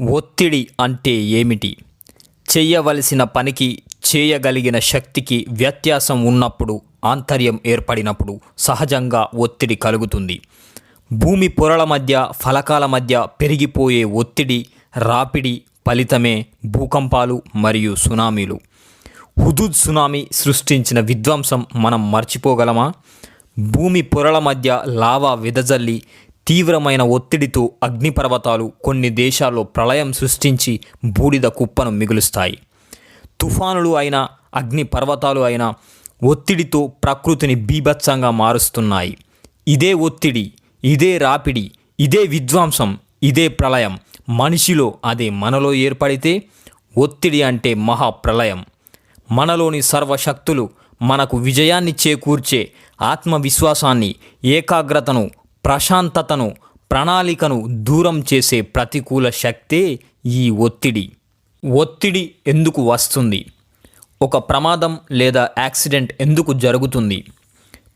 ఒత్తిడి అంటే ఏమిటి? చేయవలసిన పనికి చేయగలిగిన శక్తికి వ్యత్యాసం ఉన్నప్పుడు ఆంతర్యం ఏర్పడినప్పుడు సహజంగా ఒత్తిడి కలుగుతుంది. భూమి పొరల మధ్య ఫలకాల మధ్య పెరిగిపోయే ఒత్తిడి రాపిడి ఫలితమే భూకంపాలు మరియు సునామీలు. హుదూద్ సునామీ సృష్టించిన విధ్వంసం మనం మర్చిపోగలమా? భూమి పొరల మధ్య లావా వెదజల్లి తీవ్రమైన ఒత్తిడితో అగ్నిపర్వతాలు కొన్ని దేశాల్లో ప్రళయం సృష్టించి బూడిద కుప్పను మిగులుస్తాయి. తుఫానులు అయినా అగ్నిపర్వతాలు అయినా ఒత్తిడితో ప్రకృతిని బీభత్సంగా మారుస్తున్నాయి. ఇదే ఒత్తిడి ఇదే రాపిడి ఇదే విధ్వంసం ఇదే ప్రళయం. మనిషిలో అదే మనలో ఏర్పడితే ఒత్తిడి అంటే మహాప్రళయం మనలోని సర్వశక్తులు మనకు విజయాన్ని చేకూర్చే ఆత్మవిశ్వాసాన్ని ఏకాగ్రతను ప్రశాంతతను ప్రణాళికను దూరం చేసే ప్రతికూల శక్తే ఈ ఒత్తిడి. ఒత్తిడి ఎందుకు వస్తుంది? ఒక ప్రమాదం లేదా యాక్సిడెంట్ ఎందుకు జరుగుతుంది?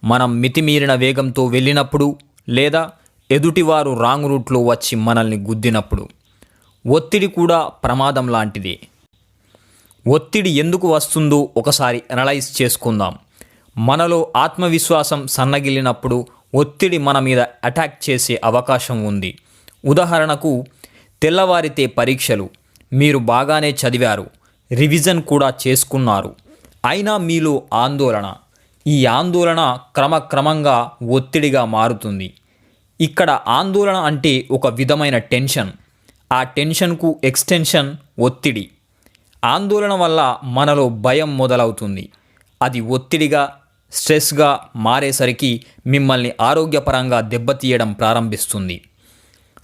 మనం మితిమీరిన వేగంతో వెళ్ళినప్పుడు లేదా ఎదుటివారు రాంగ్ రూట్లో వచ్చి మనల్ని గుద్దినప్పుడు. ఒత్తిడి కూడా ప్రమాదం లాంటిదే. ఒత్తిడి ఎందుకు వస్తుందో ఒకసారి అనలైజ్ చేసుకుందాం. మనలో ఆత్మవిశ్వాసం సన్నగిల్లినప్పుడు ఒత్తిడి మన మీద అటాక్ చేసే అవకాశం ఉంది. ఉదాహరణకు తెల్లవారితే పరీక్షలు మీరు బాగానే చదివారు రివిజన్ కూడా చేసుకున్నారు. అయినా మీలో ఆందోళన. ఈ ఆందోళన క్రమక్రమంగా ఒత్తిడిగా మారుతుంది. ఇక్కడ ఆందోళన అంటే ఒక విధమైన టెన్షన్. ఆ టెన్షన్కు ఎక్స్టెన్షన్ ఒత్తిడి. ఆందోళన వల్ల మనలో భయం మొదలవుతుంది. అది ఒత్తిడిగా స్ట్రెస్గా మారేసరికి మిమ్మల్ని ఆరోగ్యపరంగా దెబ్బతీయడం ప్రారంభిస్తుంది.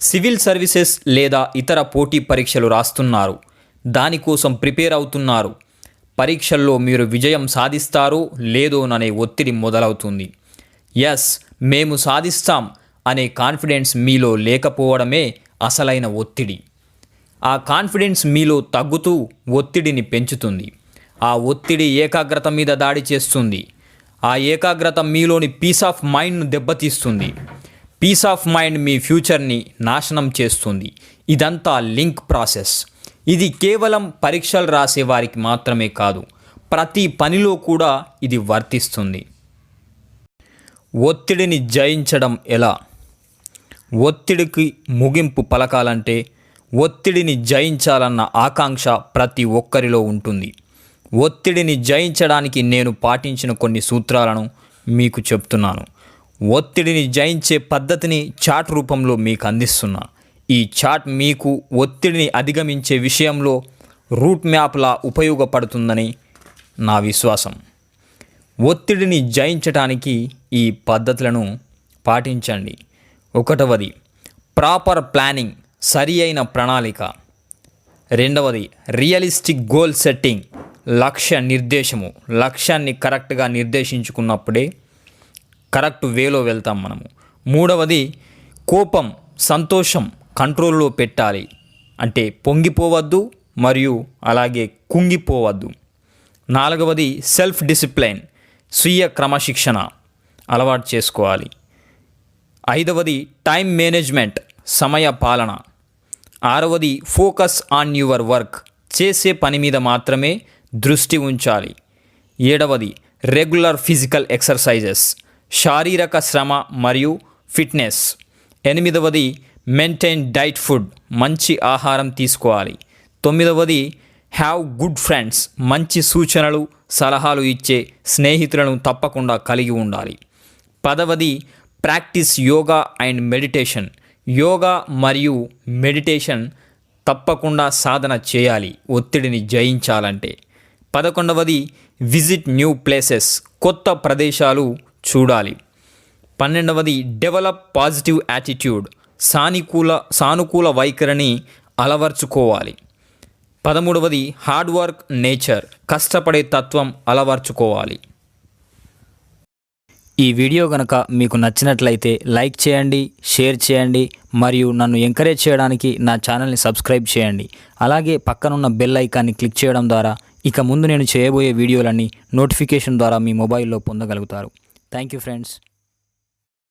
సివిల్ సర్వీసెస్ లేదా ఇతర పోటీ పరీక్షలు రాస్తున్నారు. దానికోసం ప్రిపేర్ అవుతున్నారు. పరీక్షల్లో మీరు విజయం సాధిస్తారో లేదోననే ఒత్తిడి మొదలవుతుంది. ఎస్ మేము సాధిస్తాం అనే కాన్ఫిడెన్స్ మీలో లేకపోవడమే అసలైన ఒత్తిడి. ఆ కాన్ఫిడెన్స్ మీలో తగ్గుతూ ఒత్తిడిని పెంచుతుంది. ఆ ఒత్తిడి ఏకాగ్రత మీద దాడి చేస్తుంది. ఆ ఏకాగ్రత మీలోని పీస్ ఆఫ్ మైండ్ను దెబ్బతీస్తుంది. పీస్ ఆఫ్ మైండ్ మీ ఫ్యూచర్ని నాశనం చేస్తుంది. ఇదంతా లింక్ ప్రాసెస్. ఇది కేవలం పరీక్షలు రాసే వారికి మాత్రమే కాదు ప్రతి పనిలో కూడా ఇది వర్తిస్తుంది. ఒత్తిడిని జయించడం ఎలా? ఒత్తిడికి ముగింపు పలకాలంటే ఒత్తిడిని జయించాలన్న ఆకాంక్ష ప్రతి ఒక్కరిలో ఉంటుంది. ఒత్తిడిని జయించడానికి నేను పాటించిన కొన్ని సూత్రాలను మీకు చెప్తున్నాను. ఒత్తిడిని జయించే పద్ధతిని చాట్ రూపంలో మీకు అందిస్తున్నా. ఈ చాట్ మీకు ఒత్తిడిని అధిగమించే విషయంలో రూట్ మ్యాప్లా ఉపయోగపడుతుందని నా విశ్వాసం. ఒత్తిడిని జయించడానికి ఈ పద్ధతులను పాటించండి. ఒకటవది ప్రాపర్ ప్లానింగ్ సరి అయిన ప్రణాళిక. రెండవది రియలిస్టిక్ గోల్ సెట్టింగ్. లక్ష్య నిర్దేశము. లక్ష్యాన్ని కరెక్ట్గా నిర్దేశించుకున్నప్పుడే కరెక్ట్ వేలో వెళ్తాం మనము. మూడవది కోపం సంతోషం కంట్రోల్లో పెట్టాలి. అంటే పొంగిపోవద్దు మరియు అలాగే కుంగిపోవద్దు. నాలుగవది సెల్ఫ్ డిసిప్లైన్ స్వీయ క్రమశిక్షణ అలవాటు చేసుకోవాలి. ఐదవది టైం మేనేజ్మెంట్ సమయ పాలన. ఆరవది ఫోకస్ ఆన్ యువర్ వర్క్ చేసే పని మీద మాత్రమే దృష్టి ఉంచాలి. ఏడవది రెగ్యులర్ ఫిజికల్ ఎక్సర్సైజెస్ శారీరక శ్రమ మరియు ఫిట్నెస్ ఎనిమిదవది మెయింటైన్ డైట్ ఫుడ్ మంచి ఆహారం తీసుకోవాలి. తొమ్మిదవది హ్యావ్ గుడ్ ఫ్రెండ్స్ మంచి సూచనలు సలహాలు ఇచ్చే స్నేహితులను తప్పకుండా కలిగి ఉండాలి. పదవది practice yoga and meditation yoga మరియు మెడిటేషన్ తప్పకుండా సాధన చేయాలి. ఒత్తిడిని జయించాలంటే. పదకొండవది విజిట్ న్యూ ప్లేసెస్ కొత్త ప్రదేశాలు చూడాలి. పన్నెండవది డెవలప్ పాజిటివ్ యాటిట్యూడ్ సానుకూల సానుకూల వైఖరిని అలవర్చుకోవాలి. పదమూడవది హార్డ్ వర్క్ నేచర్ కష్టపడే తత్వం అలవర్చుకోవాలి. ఈ వీడియో కనుక మీకు నచ్చినట్లయితే లైక్ చేయండి షేర్ చేయండి మరియు నన్ను ఎంకరేజ్ చేయడానికి నా ఛానల్ని సబ్స్క్రైబ్ చేయండి. అలాగే పక్కనున్న బెల్ ఐకాన్ని క్లిక్ చేయడం ద్వారా ఇక ముందు నేను చేయబోయే వీడియోలన్నీ నోటిఫికేషన్ ద్వారా మీ మొబైల్లో పొందగలుగుతారు. Thank you friends